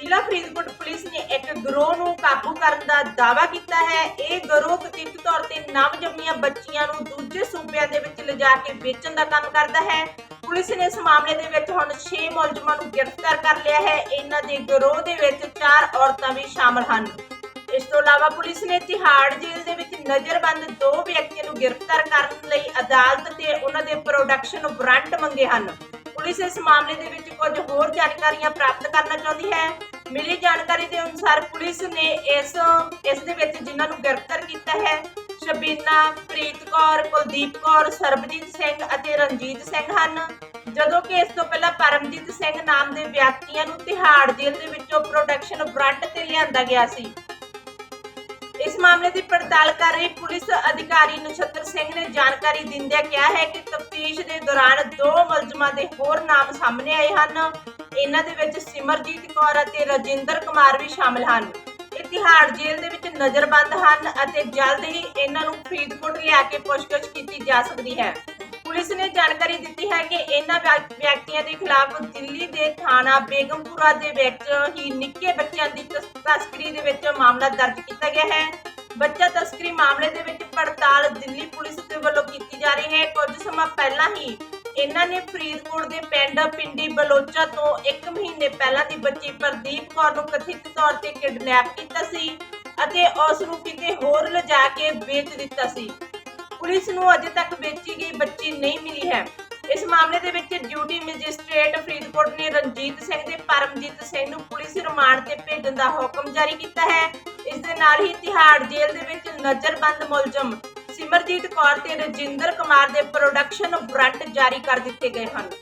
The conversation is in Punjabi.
ਜ਼ਿਲ੍ਹਾ ਫਰੀਦਕੋਟ ਪੁਲਿਸ ਨੇ ਇੱਕ ਗਰੋਹ ਨੂੰ ਕਾਬੂ ਕਰਨ ਦਾ ਦਾਅਵਾ ਕੀਤਾ ਹੈ। ਇਹ ਗਰੋਹ ਕਥਿਤ ਤੌਰ ਤੇ ਨਵਜੰਮੀਆਂ ਬੱਚੀਆਂ ਨੂੰ ਦੂਜੇ ਸੂਬਿਆਂ ਦੇ ਵਿੱਚ ਲਿਜਾ ਕੇ ਵੇਚਣ ਦਾ ਕੰਮ ਕਰਦਾ ਹੈ। ਪੁਲਿਸ ਨੇ ਇਸ ਮਾਮਲੇ ਦੇ ਵਿੱਚ ਹੁਣ 6 ਮੁਲਜ਼ਮਾਂ ਨੂੰ ਗ੍ਰਿਫਤਾਰ ਕਰ ਲਿਆ ਹੈ। ਇਹਨਾਂ ਦੇ ਗਰੋਹ ਦੇ ਵਿੱਚ 4 ਔਰਤਾਂ ਵੀ ਸ਼ਾਮਲ ਹਨ। ਇਸ ਤੋਂ ਇਲਾਵਾ ਪੁਲਿਸ ਨੇ ਤਿਹਾੜ ਜੇਲ੍ਹ ਦੇ ਵਿੱਚ ਨਜ਼ਰਬੰਦ ਦੋ ਵਿਅਕਤੀਆਂ ਨੂੰ ਗ੍ਰਿਫਤਾਰ ਕਰਨ ਲਈ ਅਦਾਲਤ ਤੇ ਉਹਨਾਂ ਦੇ ਪ੍ਰੋਡਕਸ਼ਨ ਵਾਰੰਟ ਮੰਗੇ ਹਨ। ਪੁਲਿਸ ਇਸ ਮਾਮਲੇ ਦੇ ਵਿੱਚ ਕੁਝ ਹੋਰ ਜਾਣਕਾਰੀਆਂ ਪ੍ਰਾਪਤ ਕਰਨਾ ਚਾਹੁੰਦੀ ਹੈ। ਮਿਲੀ ਜਾਣਕਾਰੀ ਦੇ ਅਨੁਸਾਰ ਪੁਲਿਸ ਨੇ ਇਸ ਇਸ ਦੇ ਵਿੱਚ ਜਿਨ੍ਹਾਂ ਨੂੰ ਗ੍ਰਿਫਤਾਰ ਕੀਤਾ ਹੈ, ਸ਼ਬੀਨਾ, ਪ੍ਰੀਤ ਕੌਰ, ਕੁਲਦੀਪ ਕੌਰ, ਸਰਬਜੀਤ ਸਿੰਘ ਅਤੇ ਰਣਜੀਤ ਸਿੰਘ ਹਨ। ਜਦੋਂ ਕਿ ਇਸ ਤੋਂ ਪਹਿਲਾਂ ਪਰਮਜੀਤ ਸਿੰਘ ਨਾਮ ਦੇ ਵਿਅਕਤੀਆਂ ਨੂੰ ਤਿਹਾੜ ਜੇਲ੍ਹ ਦੇ ਵਿੱਚੋਂ ਪ੍ਰੋਟੈਕਸ਼ਨ ਵਾਰੰਟ ਤੇ ਲਿਆਂਦਾ ਗਿਆ ਸੀ। ਇਸ ਮਾਮਲੇ ਦੀ ਪੜਤਾਲ ਕਰ ਰਹੀ ਪੁਲਿਸ ਅਧਿਕਾਰੀ ਨਛੱਤਰ ਸਿੰਘ ਨੇ ਜਾਣਕਾਰੀ ਦਿੰਦਿਆਂ ਕਿਹਾ ਹੈ ਕਿ ਤਫਤੀਸ਼ ਦੇ ਦੌਰਾਨ ਦੋ ਮੁਲਜ਼ਮਾਂ ਦੇ ਹੋਰ ਨਾਮ ਸਾਹਮਣੇ ਆਏ ਹਨ। ਇਹਨਾਂ ਦੇ ਵਿੱਚ ਸਿਮਰਜੀਤ ਕੌਰ ਅਤੇ ਰਜਿੰਦਰ ਕੁਮਾਰ ਵੀ ਸ਼ਾਮਲ ਹਨ। ਇਹ ਤਿਹਾੜ ਜੇਲ੍ਹ ਦੇ ਵਿੱਚ ਨਜ਼ਰਬੰਦ ਹਨ ਅਤੇ ਜਲਦ ਹੀ ਇਹਨਾਂ ਨੂੰ ਫਰੀਦਕੋਟ ਲਿਆ ਕੇ ਪੁੱਛਗਿੱਛ ਕੀਤੀ ਜਾ ਸਕਦੀ ਹੈ। ਪੁਲਿਸ ਨੇ ਜਾਣਕਾਰੀ ਦਿੱਤੀ ਹੈ ਕਿ ਇਹਨਾਂ ਵਿਅਕਤੀਆਂ ਦੇ ਖਿਲਾਫ ਦਿੱਲੀ ਦੇ ਥਾਣਾ ਬੇਗਮਪੁਰਾ ਦੇ ਵਿੱਚ ਹੀ ਨਿੱਕੇ ਬੱਚਿਆਂ ਦੀ ਤਸਕਰੀ ਦੇ ਵਿੱਚ ਮਾਮਲਾ ਦਰਜ ਕੀਤਾ ਗਿਆ ਹੈ। ਬੱਚਾ ਤਸਕਰੀ ਮਾਮਲੇ ਦੇ ਵਿੱਚ ਪੜਤਾਲ ਦਿੱਲੀ ਪੁਲਿਸ ਦੇ ਵੱਲੋਂ ਕੀਤੀ ਜਾ ਰਹੀ ਹੈ। ਕੁਝ ਸਮਾਂ ਪਹਿਲਾਂ ਹੀ ਇਹਨਾਂ ਨੇ ਫਰੀਦਕੋਟ ਦੇ ਪਿੰਡ ਪਿੰਡੀ ਬਲੋਚਾ ਤੋਂ 1 ਮਹੀਨੇ ਪਹਿਲਾਂ ਦੀ ਬੱਚੀ ਪ੍ਰਦੀਪ ਕੌਰ ਨੂੰ ਕਥਿਤ ਤੌਰ ਤੇ ਕਿਡਨੈਪ ਕੀਤਾ ਸੀ ਅਤੇ ਉਸ ਨੂੰ ਕਿਤੇ ਹੋਰ ਲਿਜਾ ਕੇ ਵੇਚ ਦਿੱਤਾ ਸੀ। ਪੁਲਿਸ ਨੂੰ ਅਜੇ ਤੱਕ ਵੇਚੀ ਗਈ ਦੇ ਵਿੱਚ ਡਿਊਟੀ ਮੈਜਿਸਟ੍ਰੇਟ ਫਰੀਦਕੋਟ ਨੇ ਰਣਜੀਤ ਸਿੰਘ ਤੇ ਪਰਮਜੀਤ ਸਿੰਘ ਨੂੰ ਪੁਲਿਸ ਰਿਮਾਂਡ ਤੇ ਭੇਜਣ ਦਾ ਹੁਕਮ ਜਾਰੀ ਕੀਤਾ ਹੈ। ਇਸ ਦੇ ਨਾਲ ਹੀ ਤਿਹਾੜ ਜੇਲ੍ਹ ਦੇ ਵਿੱਚ ਨਜ਼ਰਬੰਦ ਮੁਲਜ਼ਮ ਸਿਮਰਜੀਤ ਕੌਰ ਤੇ ਰਜਿੰਦਰ ਕੁਮਾਰ ਦੇ ਪ੍ਰੋਡਕਸ਼ਨ ਵਾਰੰਟ ਜਾਰੀ ਕਰ ਦਿੱਤੇ ਗਏ ਹਨ।